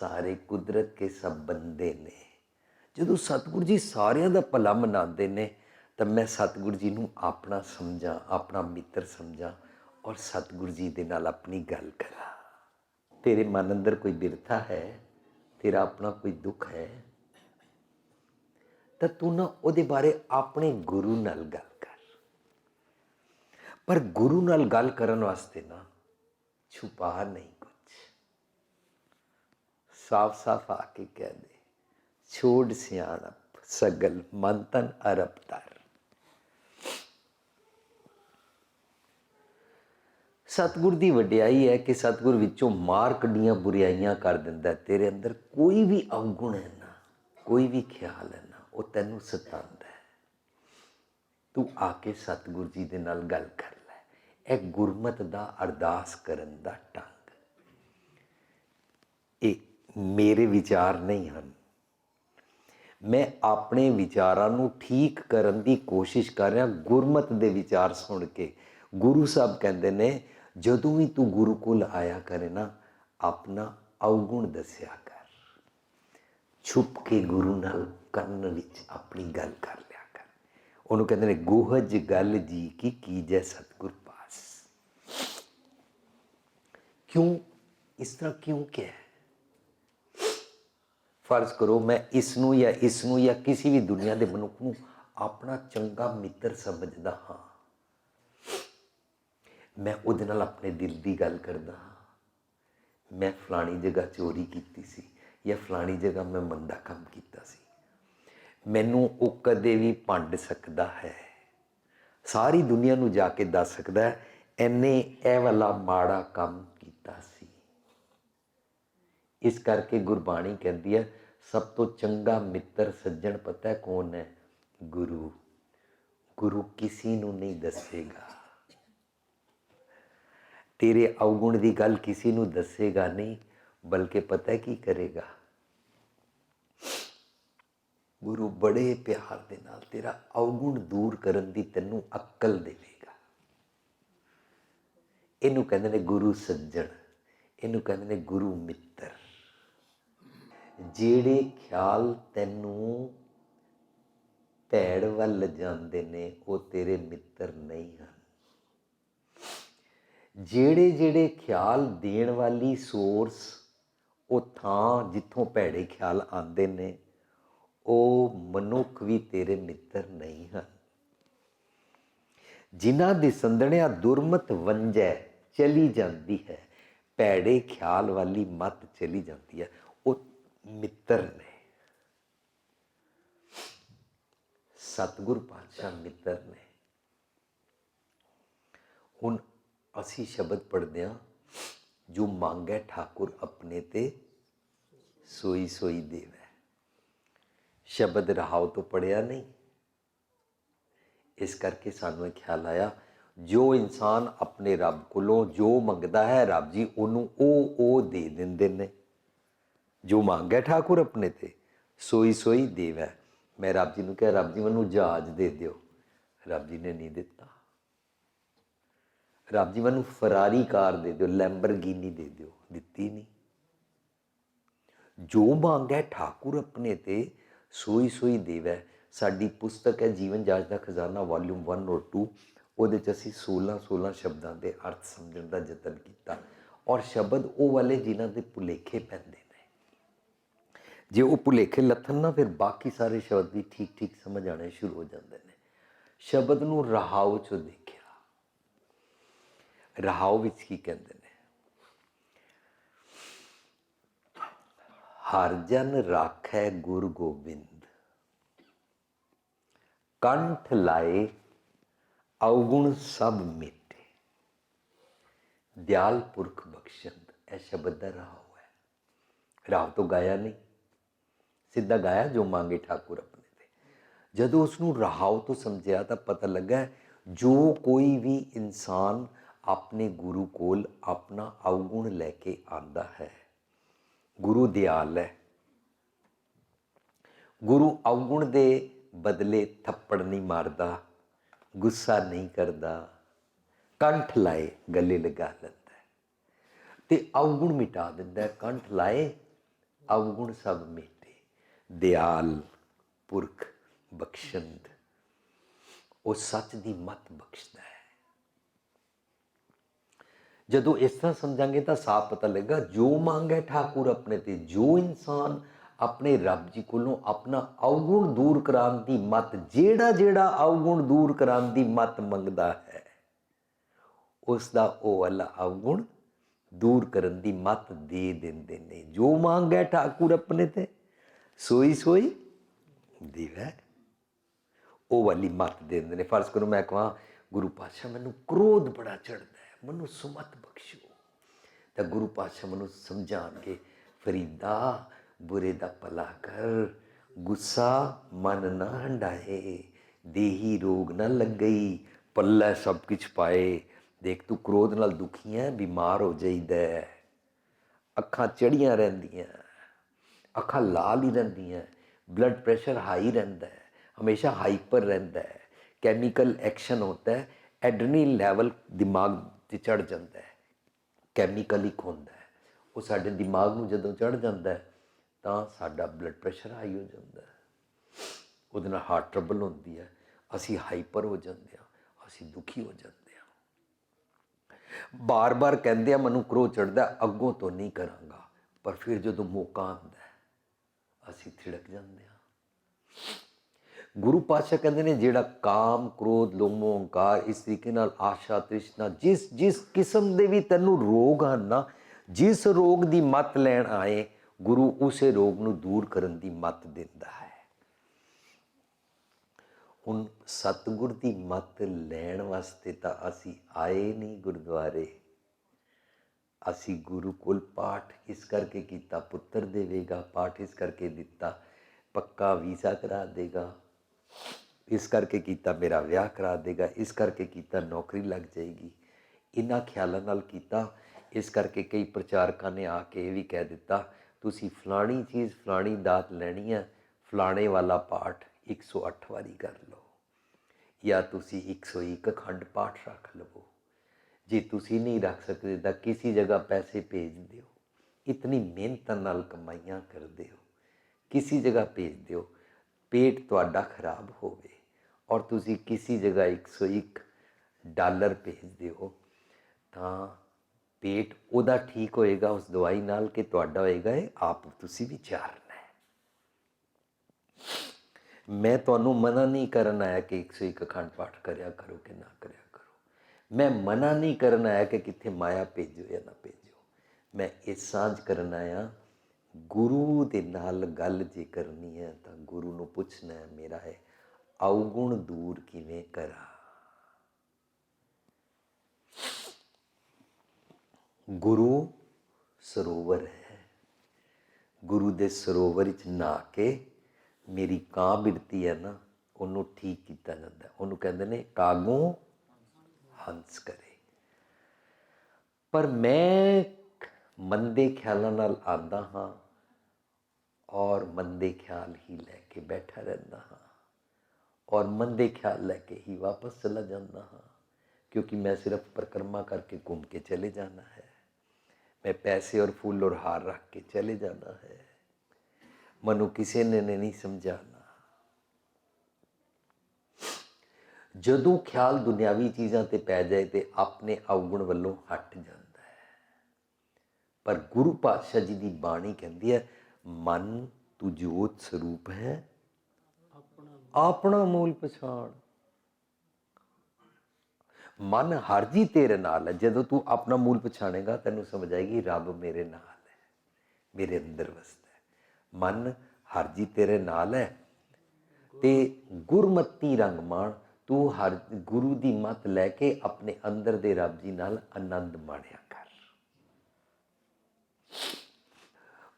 ਸਾਰੇ ਕੁਦਰਤ ਕੇ ਸਭ ਬੰਦੇ ਨੇ। ਜਦੋਂ ਸਤਿਗੁਰੂ ਜੀ ਸਾਰਿਆਂ ਦਾ ਭਲਾ ਮਨਾਉਂਦੇ ਨੇ, ਤਾਂ ਮੈਂ ਸਤਿਗੁਰੂ ਜੀ ਨੂੰ ਆਪਣਾ ਸਮਝਾਂ, ਆਪਣਾ ਮਿੱਤਰ ਸਮਝਾਂ ਔਰ ਸਤਿਗੁਰੂ ਜੀ ਦੇ ਨਾਲ ਆਪਣੀ ਗੱਲ ਕਰਾਂ। ਤੇਰੇ ਮਨ ਅੰਦਰ ਕੋਈ ਬਿਰਥਾ ਹੈ? ਤੇਰਾ ਆਪਣਾ ਕੋਈ ਦੁੱਖ ਹੈ? ਤਾਂ ਤੂੰ ਨਾ ਉਹਦੇ ਬਾਰੇ ਆਪਣੇ ਗੁਰੂ ਨਾਲ ਗੱਲ ਕਰ। ਪਰ ਗੁਰੂ ਨਾਲ ਗੱਲ ਕਰਨ ਵਾਸਤੇ ਨਾ ਛੁਪਾ ਨਹੀਂ ਕੁਝ ਸਾਫ਼ ਸਾਫ਼ ਆ ਕੇ ਕਹਿ ਦੇ, ਛੋੜ ਸਿਆਣਪ, ਸਗਲ ਮਨ ਤਨ ਅਰਬ ਤਰ ਸਤਿਗੁਰ ਦੀ ਵਡਿਆਈ ਹੈ ਕਿ ਸਤਿਗੁਰ ਵਿੱਚੋਂ ਮਾਰ ਕੱਢੀਆਂ ਬੁਰਾਈਆਂ ਕਰ ਦਿੰਦਾ ਤੇਰੇ ਅੰਦਰ ਕੋਈ ਵੀ ਅਵਗੁਣ ਹੈ ਨਾ, ਕੋਈ ਵੀ ਖਿਆਲ ਹੈ ਨਾ, ਉਹ ਤੈਨੂੰ ਸਤਾਉਂਦਾ ਤੂੰ ਆ ਕੇ ਸਤਿਗੁਰ ਜੀ ਦੇ ਨਾਲ ਗੱਲ ਕਰ ਲੈ। ਇਹ ਗੁਰਮਤ ਦਾ ਅਰਦਾਸ ਕਰਨ ਦਾ ਢੰਗ। ਇਹ ਮੇਰੇ ਵਿਚਾਰ ਨਹੀਂ ਹਨ। ਮੈਂ ਆਪਣੇ ਵਿਚਾਰਾਂ ਨੂੰ ਠੀਕ ਕਰਨ ਦੀ ਕੋਸ਼ਿਸ਼ ਕਰ ਰਿਹਾ, ਗੁਰਮਤ ਦੇ ਵਿਚਾਰ ਸੁਣ ਕੇ। ਗੁਰੂ ਸਾਹਿਬ ਕਹਿੰਦੇ ਨੇ ਜਦੋਂ ਵੀ ਤੂੰ ਗੁਰੂ ਕੋਲ ਆਇਆ ਕਰੇ ਨਾ, ਆਪਣਾ ਅਵਗੁਣ ਦੱਸਿਆ ਕਰ। ਛੁਪ ਕੇ ਗੁਰੂ ਨਾਲ ਕੰਨ ਵਿੱਚ ਆਪਣੀ ਗੱਲ ਕਰ ਲਿਆ ਕਰ। ਉਹਨੂੰ ਕਹਿੰਦੇ ਨੇ, ਗੋਹਜ ਗੱਲ ਜੀ ਕੀ ਕੀਜੈ ਸਤਿਗੁਰ ਪਾਸ? ਕਿਉਂ? ਇਸ ਤਰ੍ਹਾਂ ਕਿਉਂ ਕਿਹਾ? ਫਰਜ਼ ਕਰੋ, ਮੈਂ ਇਸ ਨੂੰ ਜਾਂ ਇਸ ਨੂੰ ਜਾਂ ਕਿਸੇ ਵੀ ਦੁਨੀਆ ਦੇ ਮਨੁੱਖ ਨੂੰ ਆਪਣਾ ਚੰਗਾ ਮਿੱਤਰ ਸਮਝਦਾ ਹਾਂ। ਮੈਂ ਉਹਦੇ ਨਾਲ ਆਪਣੇ ਦਿਲ ਦੀ ਗੱਲ ਕਰਦਾ ਹਾਂ। ਮੈਂ ਫਲਾਣੀ ਜਗ੍ਹਾ ਚੋਰੀ ਕੀਤੀ ਸੀ ਜਾਂ ਫਲਾਣੀ ਜਗ੍ਹਾ ਮੈਂ ਮੰਦਾ ਕੰਮ ਕੀਤਾ ਸੀ। ਮੈਨੂੰ ਉਹ ਕਦੇ ਵੀ ਭੰਡ ਸਕਦਾ ਹੈ। ਸਾਰੀ ਦੁਨੀਆ ਨੂੰ ਜਾ ਕੇ ਦੱਸ ਸਕਦਾ ਹੈ, ਐਨੇ ਇਹ ਵਾਲਾ ਮਾੜਾ ਕੰਮ ਕੀਤਾ ਸੀ। ਇਸ ਕਰਕੇ ਗੁਰਬਾਣੀ ਕਹਿੰਦੀ ਹੈ, ਸਭ ਤੋਂ ਚੰਗਾ ਮਿੱਤਰ ਸੱਜਣ ਪਤਾ ਕੌਣ ਹੈ? ਗੁਰੂ। ਗੁਰੂ ਕਿਸੇ ਨੂੰ ਨਹੀਂ ਦੱਸੇਗਾ। ਤੇਰੇ ਅਵਗੁਣ ਦੀ ਗੱਲ ਕਿਸੇ ਨੂੰ ਦੱਸੇਗਾ ਨਹੀਂ, ਬਲਕਿ ਪਤਾ ਕੀ ਕਰੇਗਾ? ਗੁਰੂ ਬੜੇ ਪਿਆਰ ਦੇ ਨਾਲ ਤੇਰਾ ਅਵਗੁਣ ਦੂਰ ਕਰਨ ਦੀ ਤੈਨੂੰ ਅਕਲ ਦੇਵੇਗਾ। ਇਹਨੂੰ ਕਹਿੰਦੇ ਨੇ ਗੁਰੂ ਸੱਜਣ, ਇਹਨੂੰ ਕਹਿੰਦੇ ਨੇ ਗੁਰੂ ਮਿੱਤਰ। ਜਿਹੜੇ ਖਿਆਲ ਤੈਨੂੰ ਭੈੜ ਵੱਲ ਜਾਂਦੇ ਨੇ, ਉਹ ਤੇਰੇ ਮਿੱਤਰ ਨਹੀਂ ਹਨ। ਜਿਹੜੇ ਜਿਹੜੇ ਖਿਆਲ ਦੇਣ ਵਾਲੀ ਸੋਰਸ ਉਹ ਥਾਂ ਜਿੱਥੋਂ ਭੈੜੇ ਖਿਆਲ ਆਉਂਦੇ ਨੇ, ਉਹ ਮਨੁੱਖ ਵੀ ਤੇਰੇ ਮਿੱਤਰ ਨਹੀਂ ਹਨ। ਜਿਨ੍ਹਾਂ ਦੀ ਸੰਦਣਿਆ ਦੁਰਮਤ ਵੰਜੈ ਚਲੀ ਜਾਂਦੀ ਹੈ, ਭੈੜੇ ਖਿਆਲ ਵਾਲੀ ਮਤ ਚਲੀ ਜਾਂਦੀ ਹੈ, ਉਹ ਮਿੱਤਰ ਨੇ। ਸਤਿਗੁਰ ਪਾਤਸ਼ਾਹ ਮਿੱਤਰ ਨੇ। ਹੁਣ ਅਸੀਂ ਸ਼ਬਦ ਪੜ੍ਹਦੇ ਹਾਂ, ਜੋ ਮੰਗੈ ਠਾਕੁਰ ਆਪਣੇ ਤੇ ਸੋਈ ਸੋਈ ਦੇਵੈ। ਸ਼ਬਦ ਰਹਾਉ ਤੋਂ ਪੜਿਆ ਨਹੀਂ। ਇਸ ਕਰਕੇ ਸਾਨੂੰ ਇਹ ਖਿਆਲ ਆਇਆ, ਜੋ ਇਨਸਾਨ ਆਪਣੇ ਰੱਬ ਕੋਲੋਂ ਜੋ ਮੰਗਦਾ ਹੈ ਰੱਬ ਜੀ, ਉਹਨੂੰ ਉਹ ਉਹ ਦੇ ਦਿੰਦੇ ਨੇ। ਜੋ ਮੰਗੈ ਠਾਕੁਰ ਆਪਣੇ ਤੇ ਸੋਈ ਸੋਈ ਦੇਵੈ। ਮੈਂ ਰੱਬ ਜੀ ਨੂੰ ਕਿਹਾ, ਰੱਬ ਜੀ ਮੈਨੂੰ ਜਹਾਜ਼ ਦੇ ਦਿਓ। ਰੱਬ ਜੀ ਨੇ ਨਹੀਂ ਦਿੱਤਾ। ਰੱਬ ਜੀ, ਮੈਨੂੰ ਫਰਾਰੀ ਕਾਰ ਦੇ ਦਿਓ ਲੈਂਬਰਗਿਨੀ ਦੇ ਦਿਓ, ਦਿੱਤੀ ਨਹੀਂ। ਜੋ ਮੰਗੈ ਠਾਕੁਰ ਆਪਣੇ ਤੇ, ਸੋਈ ਸੋਈ ਦੇਵੈ। ਸਾਡੀ ਪੁਸਤਕ ਹੈ ਜੀਵਨ ਜਾਚ ਦਾ ਖਜ਼ਾਨਾ ਵਾਲੀਅਮ 1 ਔਰ 2 ਉਹਦੇ ਚ ਅਸੀਂ 16 16 ਸ਼ਬਦਾਂ ਦੇ ਅਰਥ ਸਮਝਣ ਦਾ ਯਤਨ ਕੀਤਾ। ਔਰ ਸ਼ਬਦ ਉਹ ਵਾਲੇ ਜਿਨ੍ਹਾਂ ਦੇ ਭੁਲੇਖੇ ਪੈਂਦੇ ਨੇ। ਜੇ ਉਹ ਭੁਲੇਖੇ ਲੱਥਣ ਨਾ, ਫਿਰ ਬਾਕੀ ਸਾਰੇ ਸ਼ਬਦ ਵੀ ਠੀਕ ਠੀਕ ਸਮਝ ਆਣੇ ਸ਼ੁਰੂ ਹੋ ਜਾਂਦੇ ਨੇ। ਸ਼ਬਦ ਨੂੰ ਰਹਾਉ 'ਚੋਂ ਦੇਖਿਆ ਰਹਾਉ ਵਿੱਚ ਕੀ ਕਹਿੰਦੇ ਨੇ? ਹਰ ਜਨ ਰਾਖੈ ਗੁਰ ਗੋਬਿੰਦ। ਕੰਠ ਲਾਏ ਅਵਗੁਣ ਸਭ ਮਿਟੇ। ਦਿਆਲ ਪੁਰਖ ਬਖਸ਼ੰਦ, ਇਹ ਸ਼ਬਦ ਦਾ ਰਾਹ ਹੈ। ਰਾਹ ਤੋਂ ਗਾਇਆ ਨਹੀਂ, ਸਿੱਧਾ ਗਾਇਆ ਜੋ ਮੰਗੇ ਠਾਕੁਰ ਆਪਣੇ ਤੇ। ਜਦੋਂ ਉਸ ਨੂੰ ਰਹਾਉ ਤੋਂ ਸਮਝਿਆ ਤਾਂ ਪਤਾ ਲੱਗਾ ਜੋ ਕੋਈ ਵੀ ਇਨਸਾਨ ਆਪਣੇ ਗੁਰੂ ਕੋਲ ਆਪਣਾ ਅਵਗੁਣ ਲੈ ਕੇ ਆਂਦਾ ਹੈ। ਗੁਰੂ ਦਿਆਲ ਹੈ। ਗੁਰੂ ਅਵਗੁਣ ਦੇ ਬਦਲੇ ਥੱਪੜ ਨਹੀਂ ਮਾਰਦਾ, ਗੁੱਸਾ ਨਹੀਂ ਕਰਦਾ, ਕੰਠ ਲਾਏ ਗਲੇ ਲਗਾ ਲੈਂਦਾ ਹੈ। ਤੇ ਅਵਗੁਣ ਮਿਟਾ ਦਿੰਦਾ ਕੰਠ ਲਾਏ ਅਵਗੁਣ ਸਭ ਮਿਟੇ। ਦਿਆਲ, ਪੁਰਖ, ਬਖਸ਼ੰਦ, ਉਹ ਸੱਚ ਦੀ ਮਤ ਬਖਸ਼ਦਾ ਹੈ। ਜਦੋਂ ਇਸ ਤਰ੍ਹਾਂ ਸਮਝਾਂਗੇ ਤਾਂ ਸਾਫ਼ ਪਤਾ ਲੱਗਾ ਜੋ ਮੰਗ ਹੈ ਠਾਕੁਰ ਆਪਣੇ ਤੇ, ਜੋ ਇਨਸਾਨ ਆਪਣੇ ਰੱਬ ਜੀ ਕੋਲੋਂ ਆਪਣਾ ਅਵਗੁਣ ਦੂਰ ਕਰਾਉਣ ਦੀ ਮਤ, ਜਿਹੜਾ ਜਿਹੜਾ ਅਵਗੁਣ ਦੂਰ ਕਰਾਉਣ ਦੀ ਮਤ ਮੰਗਦਾ ਹੈ ਉਸ ਦਾ ਉਹ ਵਾਲਾ ਅਵਗੁਣ ਦੂਰ ਕਰਨ ਦੀ ਮਤ ਦੇ ਦਿੰਦੇ ਨੇ। ਜੋ ਮੰਗੇ ਠਾਕੁਰ ਆਪਣੇ ਤੇ, ਸੋਈ ਸੋਈ ਦੇਵੈ। ਉਹ ਵਾਲੀ ਮਤ ਦੇ ਦਿੰਦੇ ਨੇ। ਫਰਜ਼ ਕਰੋ ਮੈਂ ਕਹਾਂ, ਗੁਰੂ ਪਾਤਸ਼ਾਹ ਮੈਨੂੰ ਕ੍ਰੋਧ ਬੜਾ ਚੜਦਾ ਮੈਨੂੰ ਸੁਮਤ ਬਖਸ਼ੋ ਤਾਂ ਗੁਰੂ ਪਾਤਸ਼ਾਹ ਮੈਨੂੰ ਸਮਝਾਣਗੇ ਫਰੀਦਾ ਬੁਰੇ ਦਾ ਭਲਾ ਕਰ ਗੁੱਸਾ ਮਨ ਨਾ ਹੰਡਾਏ ਦੇਹੀ ਰੋਗ ਨਾ ਲੱਗਈ ਪੱਲਾ ਸਭ ਕੁਝ ਪਾਏ ਦੇਖ ਤੂੰ ਕ੍ਰੋਧ ਨਾਲ ਦੁਖੀ ਹੈ ਬਿਮਾਰ ਹੋ ਜਾਈਦਾ ਅੱਖਾਂ ਚੜੀਆਂ ਰਹਿੰਦੀਆਂ ਅੱਖਾਂ ਲਾਲ ਹੀ ਰਹਿੰਦੀਆਂ ਬਲੱਡ ਪ੍ਰੈਸ਼ਰ ਹਾਈ ਰਹਿੰਦਾ ਹੈ ਹਮੇਸ਼ਾ ਹਾਈਪਰ ਰਹਿੰਦਾ ਹੈ ਕੈਮੀਕਲ ਐਕਸ਼ਨ ਹੁੰਦਾ ਹੈ ਐਡਰੀਨਲ ਲੈਵਲ ਦਿਮਾਗ ਤੇ ਚੜ ਜਾਂਦਾ ਹੈ। ਕੈਮੀਕਲ ਇੱਕ ਹੁੰਦਾ ਹੈ। ਉਹ ਸਾਡੇ ਦਿਮਾਗ ਨੂੰ ਜਦੋਂ ਚੜ ਜਾਂਦਾ ਹੈ, ਤਾਂ ਸਾਡਾ ਬਲੱਡ ਪ੍ਰੈਸ਼ਰ ਹਾਈ ਹੋ ਜਾਂਦਾ ਹੈ। ਉਹਦੇ ਨਾਲ ਹਾਰਟ ਟਰਬਲ ਹੁੰਦੀ ਹੈ। ਅਸੀਂ ਹਾਈਪਰ ਹੋ ਜਾਂਦੇ ਹਾਂ। ਅਸੀਂ ਦੁਖੀ ਹੋ ਜਾਂਦੇ ਹਾਂ। ਬਾਰ-ਬਾਰ ਕਹਿੰਦੇ ਆ, ਮੈਨੂੰ ਕਰੋ ਚੜਦਾ ਅੱਗੋਂ ਤੋਂ ਨਹੀਂ ਕਰਾਂਗਾ। ਪਰ ਫਿਰ ਜਦੋਂ ਮੌਕਾ ਆਉਂਦਾ ਅਸੀਂ ਥਿੜਕ ਜਾਂਦੇ ਹਾਂ। ਗੁਰੂ ਪਾਤਸ਼ਾਹ ਕਹਿੰਦੇ ਨੇ, ਜਿਹੜਾ ਕਾਮ, ਕ੍ਰੋਧ, ਲੋਭ ਹੰਕਾਰ ਇਸ ਤਰੀਕੇ ਨਾਲ ਆਸ਼ਾ, ਤ੍ਰਿਸ਼ਨਾ, ਜਿਸ ਜਿਸ ਕਿਸਮ ਦੇ ਵੀ ਤੈਨੂੰ ਰੋਗ ਹਨ ਨਾ, ਜਿਸ ਰੋਗ ਦੀ ਮਤ ਲੈਣ ਆਏ, ਗੁਰੂ ਉਸੇ ਰੋਗ ਨੂੰ ਦੂਰ ਕਰਨ ਦੀ ਮਤ ਦਿੰਦਾ ਹੈ। ਹੁਣ ਸਤਿਗੁਰ ਦੀ ਮਤ ਲੈਣ ਵਾਸਤੇ ਤਾਂ ਅਸੀਂ ਆਏ ਨਹੀਂ ਗੁਰਦੁਆਰੇ। ਅਸੀਂ ਗੁਰੂ ਕੋਲ ਪਾਠ ਇਸ ਕਰਕੇ ਕੀਤਾ, ਪੁੱਤਰ ਦੇਵੇਗਾ, ਪਾਠ ਇਸ ਕਰਕੇ ਦਿੱਤਾ, ਪੱਕਾ ਵੀਜ਼ਾ ਕਰਾ ਦੇਗਾ ਇਸ ਕਰਕੇ ਕੀਤਾ ਮੇਰਾ ਵਿਆਹ ਕਰਾ ਦੇਗਾ, ਇਸ ਕਰਕੇ ਕੀਤਾ ਨੌਕਰੀ ਲੱਗ ਜਾਏਗੀ। ਇਹਨਾਂ ਖਿਆਲਾਂ ਨਾਲ ਕੀਤਾ, ਇਸ ਕਰਕੇ ਕਈ ਪ੍ਰਚਾਰਕਾਂ ਨੇ ਆ ਕੇ ਇਹ ਵੀ ਕਹਿ ਦਿੱਤਾ, ਤੁਸੀਂ ਫਲਾਣੀ ਚੀਜ਼, ਫਲਾਣੀ ਦਾਤ ਲੈਣੀ ਹੈ, ਫਲਾਣੇ ਵਾਲਾ ਪਾਠ 108 ਵਾਰੀ ਕਰ ਲਓ। ਜਾਂ ਤੁਸੀਂ 101 ਅਖੰਡ ਪਾਠ ਰੱਖ ਲਵੋ। ਜੇ ਤੁਸੀਂ ਨਹੀਂ ਰੱਖ ਸਕਦੇ ਤਾਂ ਕਿਸੇ ਜਗ੍ਹਾ ਪੈਸੇ ਭੇਜ ਦਿਓ। ਇਤਨੀ ਮਿਹਨਤ ਨਾਲ ਕਮਾਈਆਂ ਕਰਦੇ ਹੋ। ਕਿਸੇ ਜਗ੍ਹਾ ਭੇਜ ਦਿਓ। ਪੇਟ ਤੁਹਾਡਾ ਖਰਾਬ ਹੋਵੇ ਔਰ ਤੁਸੀਂ ਕਿਸੇ ਜਗ੍ਹਾ 101 ਡਾਲਰ ਭੇਜ ਦਿਓ ਤਾਂ ਪੇਟ ਉਹਦਾ ਠੀਕ ਹੋਏਗਾ, ਉਸ ਦਵਾਈ ਨਾਲ ਕਿ ਤੁਹਾਡਾ ਹੋਏਗਾ, ਇਹ ਆਪ ਤੁਸੀਂ ਵਿਚਾਰਨਾ ਹੈ। ਮੈਂ ਤੁਹਾਨੂੰ ਮਨਾ ਨਹੀਂ ਕਰਨ ਆਇਆ ਕਿ 101 ਅਖੰਡ ਪਾਠ ਕਰਿਆ ਕਰੋ ਕਿ ਨਾ ਕਰਿਆ ਕਰੋ। ਮੈਂ ਮਨਾ ਨਹੀਂ ਕਰਨ ਆਇਆ ਕਿ ਕਿੱਥੇ ਮਾਇਆ ਭੇਜੋ ਜਾਂ ਨਾ ਭੇਜੋ। ਮੈਂ ਇਹ ਸਾਂਝ ਕਰਨ ਆਇਆ ਗੁਰੂ ਦੇ ਨਾਲ ਗੱਲ ਜੇ ਕਰਨੀ ਹੈ ਤਾਂ ਗੁਰੂ ਨੂੰ ਪੁੱਛਣਾ ਹੈ, ਮੇਰਾ ਹੈ ਅਵਗੁਣ ਦੂਰ ਕਿਵੇਂ ਕਰਾਂ? ਗੁਰੂ ਸਰੋਵਰ ਹੈ। ਗੁਰੂ ਦੇ ਸਰੋਵਰ ਵਿੱਚ ਨਾ ਕੇ ਮੇਰੀ ਕਾਂ ਬਿਰਤੀ ਹੈ ਨਾ, ਉਹਨੂੰ ਠੀਕ ਕੀਤਾ ਜਾਂਦਾ ਉਹਨੂੰ ਕਹਿੰਦੇ ਨੇ, ਕਾਗੂ ਹੰਸ ਕਰੇ। ਪਰ ਮੈਂ ਮੰਦੇ ਖਿਆਲਾਂ ਨਾਲ ਆਂਦਾ ਹਾਂ ਔਰ ਮੰਦੇ ਖਿਆਲ ਹੀ ਲੈ ਕੇ ਬੈਠਾ ਰਹਿੰਦਾ ਹਾਂ। ਔਰ ਮੰਦੇ ਖਿਆਲ ਲੈ ਕੇ ਹੀ ਵਾਪਸ ਚਲਾ ਜਾਂਦਾ ਹਾਂ, ਕਿਉਂਕਿ ਮੈਂ ਸਿਰਫ ਪਰਿਕਰਮਾ ਕਰਕੇ ਘੁੰਮ ਕੇ ਚਲੇ ਜਾਣਾ ਹੈ। ਮੈਂ ਪੈਸੇ ਔਰ ਫੁੱਲ ਔਰ ਹਾਰ ਰੱਖ ਕੇ ਚਲੇ ਜਾਣਾ ਹੈ। ਮਨੂੰ ਕਿਸੇ ਨੇ ਨਹੀਂ ਸਮਝਾਣਾ। ਜਦੋਂ ਖਿਆਲ ਦੁਨਿਆਵੀ ਚੀਜ਼ਾਂ ਤੇ ਪੈ ਜਾਏ ਤੇ ਆਪਣੇ ਅਵਗੁਣ ਵੱਲੋਂ ਹਟ ਜਾਂਦਾ ਹੈ। ਪਰ ਗੁਰੂ ਪਾਤਸ਼ਾਹ ਜੀ ਦੀ ਬਾਣੀ ਕਹਿੰਦੀ ਹੈ ਮਨ ਤੂੰ ਜੋਤ ਸਰੂਪ ਹੈ। ਆਪਣਾ ਮੂਲ ਪਛਾਣ। ਮਨ ਹਰ ਜੀ ਤੇਰੇ ਨਾਲ ਹੈ। ਜਦੋਂ ਤੂੰ ਆਪਣਾ ਮੂਲ ਪਛਾਣੇਗਾ ਤੈਨੂੰ ਸਮਝ ਆਏਗੀ ਰੱਬ ਮੇਰੇ ਨਾਲ ਹੈ। ਮੇਰੇ ਅੰਦਰ ਵਸਦਾ ਹੈ। ਮਨ ਹਰ ਜੀ ਤੇਰੇ ਨਾਲ ਹੈ। ਤੇ ਗੁਰਮਤੀ ਰੰਗ ਮਾਣ ਤੂੰ ਹਰ ਗੁਰੂ ਦੀ ਮਤ ਲੈ ਕੇ ਆਪਣੇ ਅੰਦਰ ਦੇ ਰੱਬ ਜੀ ਨਾਲ ਆਨੰਦ ਮਾਣਿਆ ਕਰ।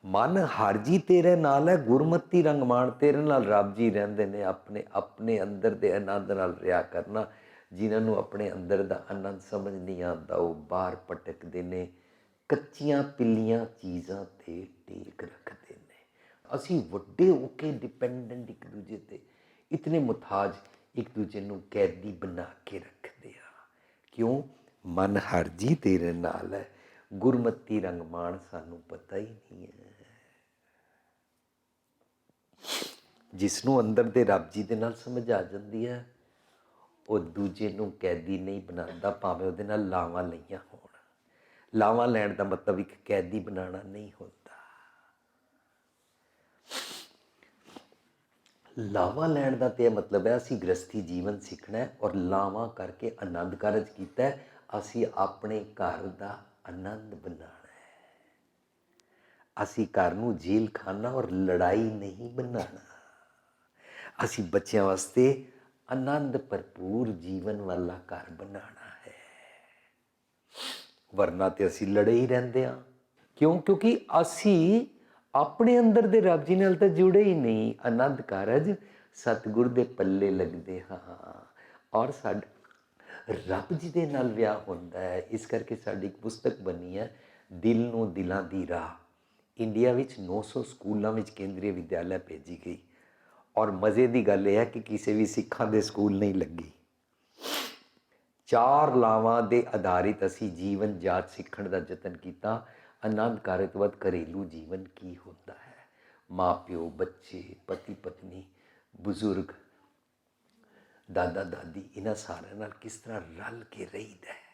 ਮਨ ਹਰਜੀ ਤੇਰੇ ਨਾਲ ਹੈ, ਗੁਰਮਤੀ ਰੰਗਮਾਨ ਤੇਰੇ ਨਾਲ, ਰੱਬ ਜੀ ਰਹਿੰਦੇ ਨੇ ਆਪਣੇ ਆਪਣੇ ਅੰਦਰ ਦੇ ਆਨੰਦ ਨਾਲ ਰਿਹਾ ਕਰਨਾ। ਜਿਨ੍ਹਾਂ ਨੂੰ ਆਪਣੇ ਅੰਦਰ ਦਾ ਆਨੰਦ ਸਮਝ ਨਹੀਂ ਆਉਂਦਾ, ਉਹ ਬਾਹਰ ਭਟਕਦੇ ਨੇ, ਕੱਚੀਆਂ ਪਿੱਲੀਆਂ ਚੀਜ਼ਾਂ ਤੇ ਟੇਕ ਰੱਖਦੇ ਨੇ। ਅਸੀਂ ਵੱਡੇ ਹੋ ਕੇ ਡਿਪੈਂਡੈਂਟ ਇੱਕ ਦੂਜੇ ਤੇ, ਇਤਨੇ ਮੁਤਾਜ ਇੱਕ ਦੂਜੇ ਨੂੰ ਕੈਦੀ ਬਣਾ ਕੇ ਰੱਖਦੇ ਆ। ਕਿਉਂ? ਮਨ ਹਰਜੀ ਤੇਰੇ ਨਾਲ ਹੈ, ਗੁਰਮਤੀ ਰੰਗਮਾਨ ਸਾਨੂੰ ਪਤਾ ਹੀ ਨਹੀਂ ਹੈ। ਜਿਸ ਨੂੰ ਅੰਦਰ ਦੇ ਰੱਬ ਜੀ ਦੇ ਨਾਲ ਸਮਝ ਆ ਜਾਂਦੀ ਹੈ, ਉਹ ਦੂਜੇ ਨੂੰ ਕੈਦੀ ਨਹੀਂ ਬਣਾਉਂਦਾ, ਭਾਵੇਂ ਉਹਦੇ ਨਾਲ ਲਾਵਾਂ ਲਈਆਂ ਹੋਣ। ਲਾਵਾਂ ਲੈਣ ਦਾ ਮਤਲਬ ਇੱਕ ਕੈਦੀ ਬਣਾਉਣਾ ਨਹੀਂ ਹੁੰਦਾ। ਲਾਵਾਂ ਲੈਣ ਦਾ ਤੇ ਇਹ ਮਤਲਬ ਹੈ, ਅਸੀਂ ਗ੍ਰਸਥੀ ਜੀਵਨ ਸਿੱਖਣਾ ਹੈ ਔਰ ਲਾਵਾਂ ਕਰਕੇ ਆਨੰਦ ਕਾਰਜ ਕੀਤਾ ਹੈ, ਅਸੀਂ ਆਪਣੇ ਘਰ ਦਾ ਆਨੰਦ ਬਣਾਉਣਾ ਅਸੀਂ ਘਰ ਨੂੰ ਜੇਲ੍ਹ ਖਾਨਾ ਔਰ ਲੜਾਈ ਨਹੀਂ ਬਣਾਉਣਾ। ਅਸੀਂ ਬੱਚਿਆਂ ਵਾਸਤੇ ਆਨੰਦ ਭਰਪੂਰ ਜੀਵਨ ਵਾਲਾ ਘਰ ਬਣਾਉਣਾ ਹੈ। ਵਰਨਾ ਤੇ ਅਸੀਂ ਲੜੇ ਹੀ ਰਹਿੰਦੇ ਹਾਂ। ਕਿਉਂ? ਕਿਉਂਕਿ ਅਸੀਂ ਆਪਣੇ ਅੰਦਰ ਦੇ ਰੱਬ ਜੀ ਨਾਲ ਤਾਂ ਜੁੜੇ ਹੀ ਨਹੀਂ। ਆਨੰਦ ਕਾਰਜ ਸਤਿਗੁਰ ਦੇ ਪੱਲੇ ਲੱਗਦੇ ਹਾਂ। ਔਰ ਸਾਡਾ, ਰੱਬ ਜੀ ਦੇ ਨਾਲ ਵਿਆਹ ਹੁੰਦਾ ਹੈ। ਇਸ ਕਰਕੇ ਸਾਡੀ ਇੱਕ ਪੁਸਤਕ ਬਣੀ ਹੈ, ਦਿਲ ਨੂੰ ਦਿਲਾਂ ਦੀ ਰਾਹ। ਇੰਡੀਆ ਵਿੱਚ 900 ਸਕੂਲਾਂ ਵਿੱਚ ਕੇਂਦਰੀ ਵਿਦਿਆਲਿਆ ਭੇਜੀ ਗਈ। ਔਰ ਮਜ਼ੇ ਦੀ ਗੱਲ ਇਹ ਹੈ ਕਿ ਕਿਸੇ ਵੀ ਸਿੱਖਾਂ ਦੇ ਸਕੂਲ ਨਹੀਂ ਲੱਗੀ। ਚਾਰ ਲਾਵਾਂ ਦੇ ਆਧਾਰਿਤ ਅਸੀਂ ਜੀਵਨ ਜਾਚ ਸਿੱਖਣ ਦਾ ਯਤਨ ਕੀਤਾ। ਆਨੰਦ ਕਾਰਜਵਤ ਘਰੇਲੂ ਜੀਵਨ ਕੀ ਹੁੰਦਾ ਹੈ? ਮਾਪਿਓ, ਬੱਚੇ ਪਤੀ ਪਤਨੀ ਬਜ਼ੁਰਗ ਦਾਦਾ ਦਾਦੀ ਇਹਨਾਂ ਸਾਰਿਆਂ ਨਾਲ ਕਿਸ ਤਰ੍ਹਾਂ ਰਲ ਕੇ ਰਹੀਦਾ ਹੈ?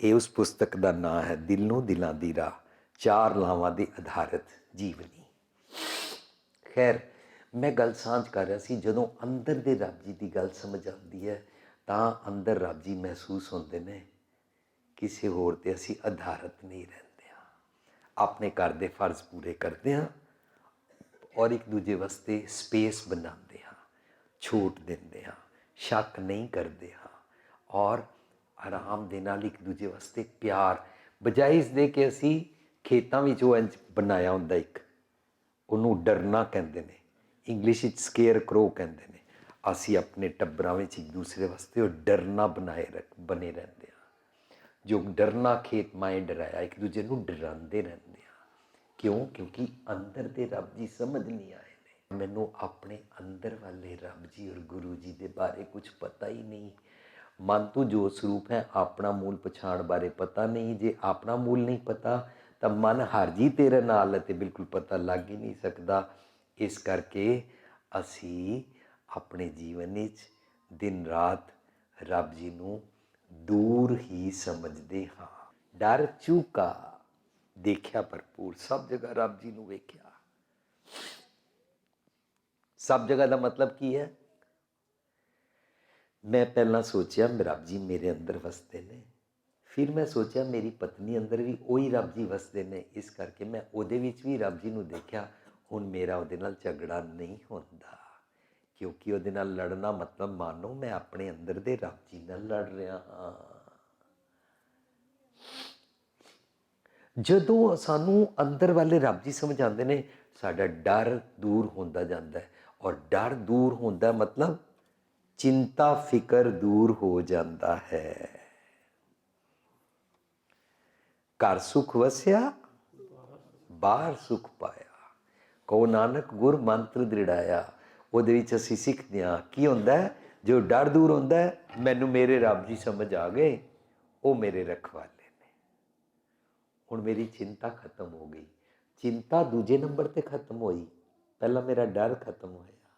ਇਹ ਉਸ ਪੁਸਤਕ ਦਾ ਨਾਮ ਹੈ, ਦਿਲ ਨੂੰ ਦਿਲਾਂ ਦੀ ਰਾਹ, ਚਾਰ ਲਾਵਾਂ ਦੇ ਆਧਾਰਿਤ ਜੀਵਨੀ। ਖੈਰ ਮੈਂ ਗੱਲ ਸਾਂਝ ਕਰ ਰਿਹਾ ਸੀ, ਜਦੋਂ ਅੰਦਰ ਦੇ ਰੱਬ ਜੀ ਦੀ ਗੱਲ ਸਮਝ ਆਉਂਦੀ ਹੈ, ਤਾਂ ਅੰਦਰ ਰੱਬ ਜੀ ਮਹਿਸੂਸ ਹੁੰਦੇ ਨੇ, ਕਿਸੇ ਹੋਰ ਤੇ ਅਸੀਂ ਆਧਾਰਿਤ ਨਹੀਂ ਰਹਿੰਦੇ ਹਾਂ। ਆਪਣੇ ਘਰ ਦੇ ਫਰਜ਼ ਪੂਰੇ ਕਰਦੇ ਹਾਂ ਔਰ ਇੱਕ ਦੂਜੇ ਵਾਸਤੇ ਸਪੇਸ ਬਣਾਉਂਦੇ ਹਾਂ, ਛੂਟ ਦਿੰਦੇ ਹਾਂ, ਸ਼ੱਕ ਨਹੀਂ ਕਰਦੇ ਹਾਂ ਔਰ ਆਰਾਮ ਦੇ ਨਾਲ ਇੱਕ ਦੂਜੇ ਵਾਸਤੇ ਪਿਆਰ, ਬਜਾਏ ਇਸ ਦੇ ਕਿ ਅਸੀਂ ਖੇਤਾਂ ਵਿੱਚ ਉਹ ਇੰਜ ਬਣਾਇਆ ਹੁੰਦਾ ਇੱਕ, ਉਹਨੂੰ ਡਰਨਾ ਕਹਿੰਦੇ ਨੇ। ਇੰਗਲਿਸ਼ ਵਿੱਚ ਸਕੇਅਰ ਕਰੋ ਕਹਿੰਦੇ ਨੇ। ਅਸੀਂ ਆਪਣੇ ਟੱਬਰਾਂ ਵਿੱਚ ਇੱਕ ਦੂਸਰੇ ਵਾਸਤੇ ਉਹ ਡਰਨਾ ਬਣਾਏ ਰੱਖ ਬਨੇ ਰਹਿੰਦੇ ਹਾਂ। ਜੋ ਡਰਨਾ ਖੇਤ ਮਾਏ ਡਰਾਇਆ, ਇੱਕ ਦੂਜੇ ਨੂੰ ਡਰਾਉਂਦੇ ਰਹਿੰਦੇ ਆ ਕਿਉਂ? ਕਿਉਂਕਿ ਅੰਦਰ ਦੇ ਰੱਬ ਜੀ ਸਮਝ ਨਹੀਂ ਆਏ ਨੇ। ਮੈਨੂੰ ਆਪਣੇ ਅੰਦਰ ਵਾਲੇ ਰੱਬ ਜੀ ਔਰ ਗੁਰੂ ਜੀ ਦੇ ਬਾਰੇ ਕੁਝ ਪਤਾ ਹੀ ਨਹੀਂ। ਮਨ ਤੋਂ ਜੋ ਸਰੂਪ ਹੈ, ਆਪਣਾ ਮੂਲ ਪਛਾਣ ਬਾਰੇ ਪਤਾ ਨਹੀਂ। ਜੇ ਆਪਣਾ ਮੂਲ ਨਹੀਂ ਪਤਾ, ਤਾਂ ਮਨ ਹਰ ਜੀ ਤੇਰੇ ਨਾਲ ਹੈ ਤੇ ਬਿਲਕੁਲ ਪਤਾ ਲੱਗ ਹੀ ਨਹੀਂ ਸਕਦਾ। ਇਸ ਕਰਕੇ ਅਸੀਂ ਆਪਣੇ ਜੀਵਨ ਵਿੱਚ ਦਿਨ ਰਾਤ ਰੱਬ ਜੀ ਨੂੰ ਦੂਰ ਹੀ ਸਮਝਦੇ ਹਾਂ। ਡਰ ਚੁਕਾ, ਦੇਖਿਆ ਭਰਪੂਰ, ਸਭ ਜਗ੍ਹਾ ਰੱਬ ਜੀ ਨੂੰ ਵੇਖਿਆ। ਸਭ ਜਗ੍ਹਾ ਦਾ ਮਤਲਬ ਕੀ ਹੈ? ਮੈਂ ਪਹਿਲਾਂ ਸੋਚਿਆ ਰੱਬ ਜੀ ਮੇਰੇ ਅੰਦਰ ਵਸਦੇ ਨੇ। ਫਿਰ ਮੈਂ ਸੋਚਿਆ ਮੇਰੀ ਪਤਨੀ ਅੰਦਰ ਵੀ ਉਹੀ ਰੱਬ ਜੀ ਵਸਦੇ ਨੇ। ਇਸ ਕਰਕੇ ਮੈਂ ਉਹਦੇ ਵਿੱਚ ਵੀ ਰੱਬ ਜੀ ਨੂੰ ਦੇਖਿਆ। ਹੁਣ ਮੇਰਾ ਉਹਦੇ ਨਾਲ ਝਗੜਾ ਨਹੀਂ ਹੁੰਦਾ। ਕਿਉਂਕਿ ਉਹਦੇ ਨਾਲ ਲੜਨਾ ਮਤਲਬ ਮਾਨੋ ਮੈਂ ਆਪਣੇ ਅੰਦਰ ਦੇ ਰੱਬ ਜੀ ਨਾਲ ਲੜ ਰਿਹਾ ਹਾਂ। ਜਦੋਂ ਸਾਨੂੰ ਅੰਦਰ ਵਾਲੇ ਰੱਬ ਜੀ ਸਮਝ ਆਉਂਦੇ ਨੇ, ਸਾਡਾ ਡਰ ਦੂਰ ਹੁੰਦਾ ਜਾਂਦਾ ਹੈ। ਔਰ ਡਰ ਦੂਰ ਹੁੰਦਾ ਮਤਲਬ ਚਿੰਤਾ, ਫਿਕਰ ਦੂਰ ਹੋ ਜਾਂਦਾ ਹੈ। ਘਰ ਸੁਖ ਵਸਿਆ, ਬਾਹਰ ਸੁਖ ਪਾਇਆ। ਕੋ ਨਾਨਕ, ਗੁਰ ਮੰਤਰ ਦ੍ਰਿੜਾਇਆ। ਉਹਦੇ ਵਿੱਚ ਅਸੀਂ ਸਿੱਖਦੇ ਹਾਂ। ਕੀ ਹੁੰਦਾ ਜੋ ਡਰ ਦੂਰ ਹੁੰਦਾ ਮੈਨੂੰ ਮੇਰੇ ਰੱਬ ਜੀ ਸਮਝ ਆ ਗਏ, ਉਹ ਮੇਰੇ ਰਖਵਾਲੇ ਨੇ। ਹੁਣ ਮੇਰੀ ਚਿੰਤਾ ਖਤਮ ਹੋ ਗਈ। ਚਿੰਤਾ ਦੂਜੇ ਨੰਬਰ ਤੇ ਖਤਮ ਹੋਈ। ਪਹਿਲਾਂ ਮੇਰਾ ਡਰ ਖਤਮ ਹੋਇਆ।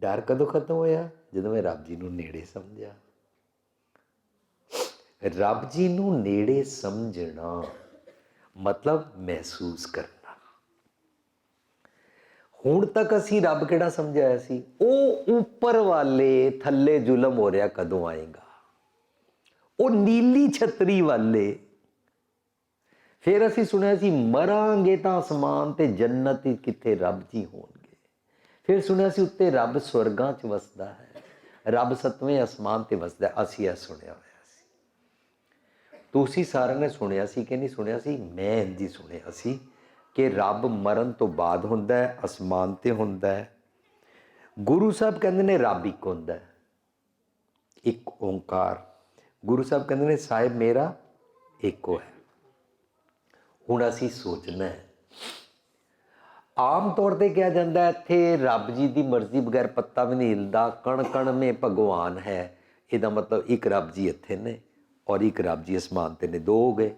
ਡਰ ਕਦੋਂ ਖਤਮ ਹੋਇਆ? ਜਦੋਂ ਮੈਂ ਰੱਬ ਜੀ ਨੂੰ ਨੇੜੇ ਸਮਝਿਆ। ਰੱਬ ਜੀ ਨੂੰ ਨੇੜੇ ਸਮਝਣਾ ਮਤਲਬ ਮਹਿਸੂਸ ਕਰਨਾ। ਹੁਣ ਤੱਕ ਅਸੀਂ ਰੱਬ ਕਿਹੜਾ ਸਮਝਾਇਆ ਸੀ? ਉਹ ਉੱਪਰ ਵਾਲੇ ਥੱਲੇ ਜ਼ੁਲਮ ਹੋ ਰਿਹਾ ਕਦੋਂ ਆਏਗਾ? ਉਹ ਨੀਲੀ ਛਤਰੀ ਵਾਲੇ। ਫਿਰ ਅਸੀਂ ਸੁਣਿਆ ਸੀ, ਮਰਾਂਗੇ ਤਾਂ ਅਸਮਾਨ ਤੇ ਜੰਨਤ ਕਿੱਥੇ ਰੱਬ ਜੀ ਹੋਣਗੇ। ਫਿਰ ਸੁਣਿਆ ਸੀ, ਉੱਤੇ ਰੱਬ ਸਵਰਗਾਂ 'ਚ ਵਸਦਾ ਹੈ। ਰੱਬ ਸਤਵੇਂ ਅਸਮਾਨ ਤੇ ਵਸਦਾ ਅਸੀਂ ਇਹ ਸੁਣਿਆ ਹੋਇਆ ਸੀ। ਤੁਸੀਂ ਸਾਰਿਆਂ ਨੇ ਸੁਣਿਆ ਸੀ ਕਿ ਨਹੀਂ ਸੁਣਿਆ ਸੀ? ਮੈਂ ਇੰਜੀ ਸੁਣਿਆ ਸੀ। ਕਿ ਰੱਬ ਮਰਨ ਤੋਂ ਬਾਅਦ ਹੁੰਦਾ ਹੈ, ਅਸਮਾਨ ਤੇ ਹੁੰਦਾ ਹੈ। ਗੁਰੂ ਸਾਹਿਬ ਕਹਿੰਦੇ ਨੇ ਰੱਬ ਇੱਕ ਹੁੰਦਾ ਹੈ, ਇੱਕ ਓੰਕਾਰ। ਗੁਰੂ ਸਾਹਿਬ ਕਹਿੰਦੇ ਨੇ, ਸਾਹਿਬ, ਮੇਰਾ ਇੱਕੋ ਹੈ। ਹੁਣ ਅਸੀਂ ਸੋਚਣਾ ਹੈ। ਆਮ ਤੌਰ ਤੇ ਕਿਹਾ ਜਾਂਦਾ ਹੈ, ਇੱਥੇ ਰੱਬ ਜੀ ਦੀ ਮਰਜ਼ੀ ਬਗੈਰ ਪੱਤਾ ਵੀ ਨਹੀਂ ਹਿਲਦਾ। ਕਣ ਕਣ ਮੇ ਭਗਵਾਨ ਹੈ। ਇਹਦਾ ਮਤਲਬ ਇੱਕ ਰੱਬ ਜੀ ਇੱਥੇ ਨੇ ਔਰ ਇੱਕ ਰੱਬ ਜੀ ਅਸਮਾਨ ਤੇ ਨੇ। ਦੋ ਹੋ ਗਏ।